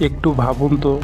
একটু ভাবুন তো।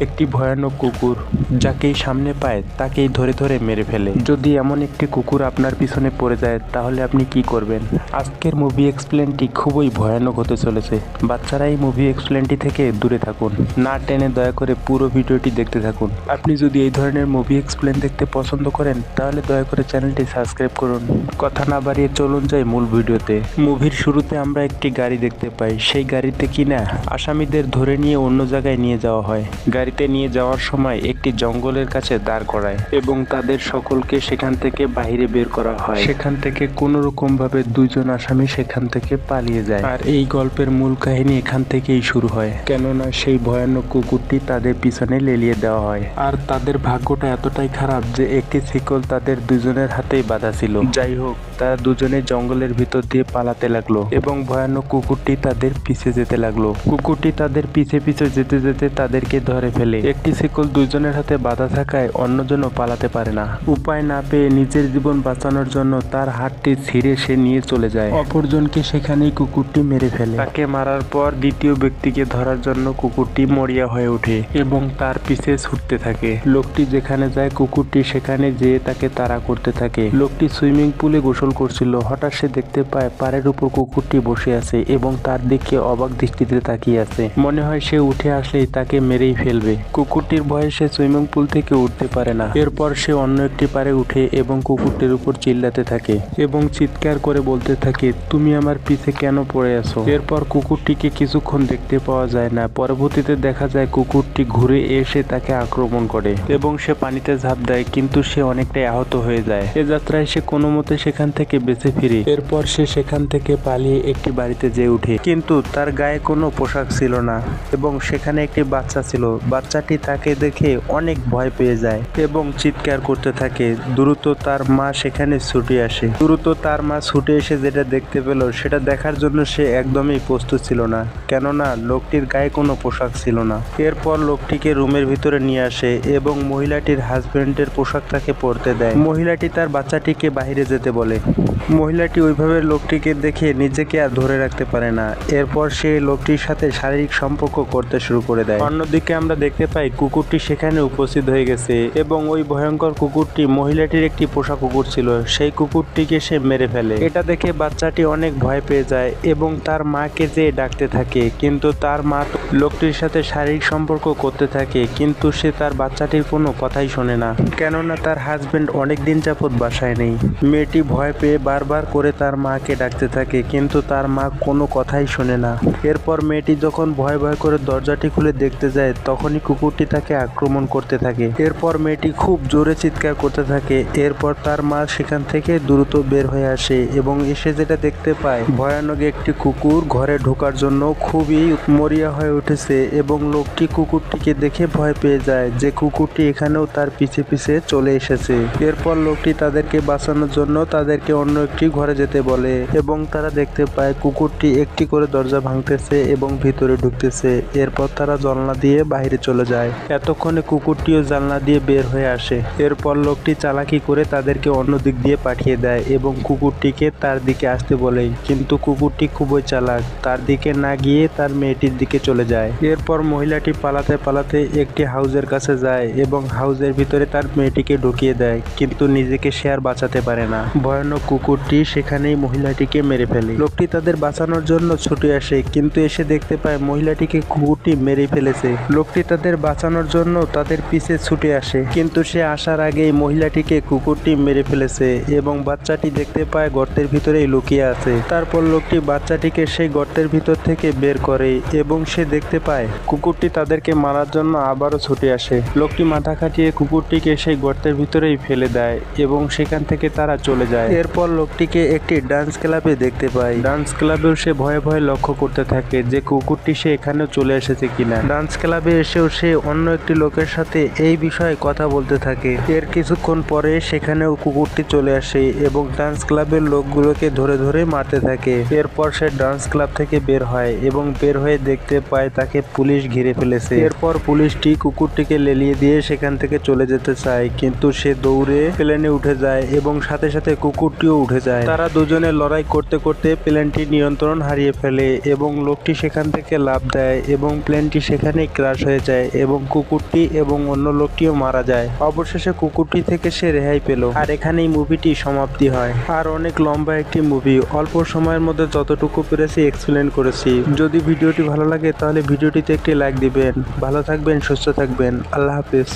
একটি ভয়ানক কুকুর যাকেই সামনে পায় তাকেই ধরে ধরে মেরে ফেলে। যদি এমন একটি কুকুর আপনার পিছনে পড়ে যায়, তাহলে আপনি কি করবেন? আজকের মুভি এক্সপ্লেনটি খুবই ভয়ানক হতে চলেছে। বাচ্চারা এই মুভি এক্সপ্লেনটি থেকে দূরে থাকুন। না টেনে দয়া করে পুরো ভিডিওটি দেখতে থাকুন। আপনি যদি এই ধরনের মুভি এক্সপ্লেন দেখতে পছন্দ করেন, তাহলে দয়া করে চ্যানেলটি সাবস্ক্রাইব করুন। কথা না বাড়িয়ে চলুন যাই মূল ভিডিওতে। মুভির শুরুতে আমরা একটি গাড়ি দেখতে পাই। সেই গাড়িতে কিনা আসামিদের ধরে নিয়ে অন্য জায়গায় নিয়ে যাওয়া হয়। গাড়িতে নিয়ে যাওয়ার সময় একটি জঙ্গলের কাছে দাঁড় করায় এবং তাদের সকলকে সেখান থেকে বাইরে বের করা হয়। সেখান থেকে কোনো রকম ভাবে দুইজন আসামি সেখান থেকে পালিয়ে যায়। আর এই গল্পের মূল কাহিনী এখান থেকেই শুরু হয়। কেননা সেই ভয়ানক কুকুরটি তাদের পিছনে লেলিয়ে দেওয়া হয়। আর তাদের ভাগ্যটা এতটাই খারাপ যে একটি শিকল তাদের দুজনের হাতেই বাঁধা ছিল। যাই হোক তারা দুজনে জঙ্গলের ভিতর দিয়ে পালাতে লাগল এবং ভয়ানক কুকুরটি তাদের পিছে যেতে লাগল। কুকুরটি তাদের পিছে পিছে যেতে যেতে তাদেরকে ধরে ফেলে। একটি শিকল দুইজনের হাতে বাঁধা থাকায় অন্যজনও পালাতে পারে না। উপায় না পেয়ে নিজের জীবন বাঁচানোর জন্য তার হাতটি ছিঁড়ে সে নিয়ে চলে যায়। অপরজনকে সেখানেই কুকুরটি মেরে ফেলে। তাকে মারার পর দ্বিতীয় ব্যক্তিকে ধরার জন্য কুকুরটি মরিয়া হয়ে ওঠে এবং তার পিছে ছুটতে থাকে। লোকটি যেখানে যায় কুকুরটি সেখানে যেয়ে তাকে তাড়া করতে থাকে। লোকটি সুইমিং পুলে গোসল করছিল। হঠাৎ সে দেখতে পায় পাড়ের উপর কুকুরটি বসে আছে এবং তার দিকে অবাক দৃষ্টিতে তাকিয়ে আছে। মনে হয় সে উঠে আসলেই তাকে মেরেই ফেলবে। কুকুরটির ভয়ে সে সুইমিং পুল থেকে উঠতে পারে না। এরপর সে অন্য একটি পারে উঠে এবং কুকুরটির উপর চিল্লাতে থাকে এবং চিৎকার করে বলতে থাকে, তুমি আমার পিছে কেন পড়ে আছো? এরপর কুকুরটিকে কিছুক্ষণ দেখতে পাওয়া যায় না। পরবর্তীতে দেখা যায় কুকুরটি ঘুরে এসে তাকে আক্রমণ করে এবং সে পানিতে ঝাঁপ দেয়, কিন্তু সে অনেকটাই আহত হয়ে যায়। এ যাত্রায় সে কোনো মতে সেখান থেকে বেঁচে ফিরে। এরপর সে সেখান থেকে পালিয়ে একটি বাড়িতে যেয়ে উঠে। কিন্তু তার গায়ে কোনো পোশাক ছিল না এবং সেখানে একটি বাচ্চা ছিল। বাচ্চাটি তাকে দেখে অনেক ভয় পেয়ে যায় এবং চিৎকার করতে থাকে। দ্রুত তার মা সেখানে ছুটে আসে। দ্রুত তার মা ছুটে এসে যেটা দেখতে পেল, সেটা দেখার জন্য সে একদমই প্রস্তুত ছিল না, কেননা লোকটির গায়ে কোনো পোশাক ছিল না। এরপর লোকটিকে রুমের ভিতরে নিয়ে আসে এবং মহিলাটির হাজবেন্ডের পোশাক তাকে পরতে দেয়। মহিলাটি তার বাচ্চাটিকে বাইরে যেতে বলে। মহিলাটি ওইভাবে লোকটিকে দেখে নিজেকে আর ধরে রাখতে পারে না। এরপর সে লোকটির সাথে শারীরিক সম্পর্ক করতে শুরু করে দেয়। অন্যদিকে আমরা দেখতে পাই কুকুরটি সেখানে উপস্থিত হয়ে গেছে এবং ওই ভয়ঙ্কর কুকুরটি মহিলাটির একটি পোষা কুকুর ছিল। সেই কুকুরটিকে সে মেরে ফেলে। এটা দেখে বাচ্চাটি অনেক ভয় পেয়ে যায় এবং তার মাকে যেয়ে ডাকতে থাকে, কিন্তু তার মা লোকটির সাথে শারীরিক সম্পর্ক করতে থাকে, কিন্তু সে তার বাচ্চাটির কোনো কথাই শোনে না। কেননা তার হাজবেন্ড অনেক দিন যাবৎ বাসায় নেই। মেয়েটি ভয় পেয়ে বারবার করে তার মাকে ডাকতে থাকে, কিন্তু তার মা কোনো কথাই শোনে না। এরপর মেয়েটি যখন ভয় ভয় করে দরজাটি খুলে দেখতে যায় তখনই কুকুরটি তাকে আক্রমণ করতে থাকে। এরপর মেয়েটি খুব জোরে চিৎকার করতে থাকে। এরপর তার মা সেখান থেকে দ্রুত বের হয়ে আসে এবং এসে যেটা দেখতে পায়, ভয়ানক একটি কুকুর ঘরে ঢোকার জন্য খুবই মরিয়া হয়ে উঠেছে এবং লোকটি কুকুরটিকে দেখে ভয় পেয়ে যায় যে কুকুরটি এখানেও তার পিছে পিছে চলে এসেছে। এরপর লোকটি তাদেরকে বাঁচানোর জন্য তাদেরকে অন্য একটি ঘরে যেতে বলে এবং তারা দেখতে পায় কুকুরটি একটি করে দরজা ভাঙতেছে এবং ভিতরে ঢুকতেছে। এরপর তারা জানলা দিয়ে বাইরে চলে যায়। এতক্ষণে কুকুরটিও জানলা দিয়ে বের হয়ে আসে। এরপর লোকটি চালাকি করে তাদেরকে অন্য দিক দিয়ে পাঠিয়ে দেয় এবং কুকুরটিকে তার দিকে আসতে বলে। কিন্তু কুকুরটি খুবই চালাক। তার দিকে না গিয়ে তার মেয়েটির দিকে চলে যায়। এরপর মহিলাটি পালাতে পালাতে একটি হাউজের কাছে যায় এবং হাউজের ভিতরে তার মেয়েটিকে ঢুকিয়ে দেয়। কিন্তু নিজেকে সে আর বাঁচাতে পারে না। ভয়ানক কুকুরটি সেখানেই মহিলাটিকে মেরে ফেলে। লোকটি তাদের বাঁচানোর জন্য ছুটে আসে, কিন্তু এসে দেখতে পায় মহিলাটিকে কুকুরটি মেরে ফেলেছে। লোকটি তাদের বাঁচানোর জন্য তাদের পিছে ছুটে আসে। কিন্তু সে আসার আগেই মহিলাটিকে কুকুরটি মেরে ফেলেছে এবং বাচ্চাটি দেখতে পায় গর্তের ভিতরেই লুকিয়ে আছে। তারপর লোকটি বাচ্চাটিকে সেই গর্তের ভিতর থেকে বের করে এবং সে দেখতে পায় কুকুরটি তাদেরকে মারার জন্য আবারও ছুটে আসে। লোকটি মাথা খাটিয়ে কুকুরটিকে সেই গর্তের ভিতরেই ফেলে দেয় এবং সেখান থেকে তারা চলে যায়। এরপর লোকটিকে একটি ডান্স ক্লাবে দেখতে পায়। ডান্স ক্লাবেও সে ভয়ে ভয়ে লক্ষ্য করতে থাকে যে কুকুরটি সে এখানেও চলে এসেছে কিনা। ডান্স ক্লাবে এসে এসেও সে অন্য একটি লোকের সাথে এই বিষয়ে কথা বলতে থাকে। এর কিছুক্ষণ পরে সেখানেও কুকুরটি চলে আসে এবং ডান্স ক্লাবের লোকগুলোকে ধরে ধরে মারতে থাকে। এরপর সে ডান্স ক্লাব থেকে বের হয় এবং বের হয়ে দেখতে পায় তাকে পুলিশ ঘিরে ফেলেছে। এরপর পুলিশটি কুকুরটিকে লেলিয়ে দিয়ে সেখান থেকে চলে যেতে চায়, কিন্তু সে দৌড়ে প্লেনে উঠে যায় এবং সাথে সাথে কুকুরটিও উঠে যায়। তারা দুজনে লড়াই করতে করতে প্লেনটি নিয়ন্ত্রণ হারিয়ে ফেলে এবং লোকটি সেখান থেকে লাভ দেয় এবং প্লেনটি সেখানেই ক্রাশ হয়ে যায় এবং কুকুরটি এবং অন্য লোকটিও মারা যায়। অবশেষে কুকুরটি থেকে সে রেহাই পেল। আর এখানেই মুভিটি সমাপ্তি হয়। আর অনেক লম্বা একটি মুভি। অল্প সময়ের মধ্যে যতটুকু পেরেছি এক্সপ্লেন করেছি। যদি ভিডিওটি ভালো লাগে তাহলে ভিডিওটিতে একটি লাইক দিবেন। ভালো থাকবেন, সুস্থ থাকবেন। আল্লাহ হাফিজ।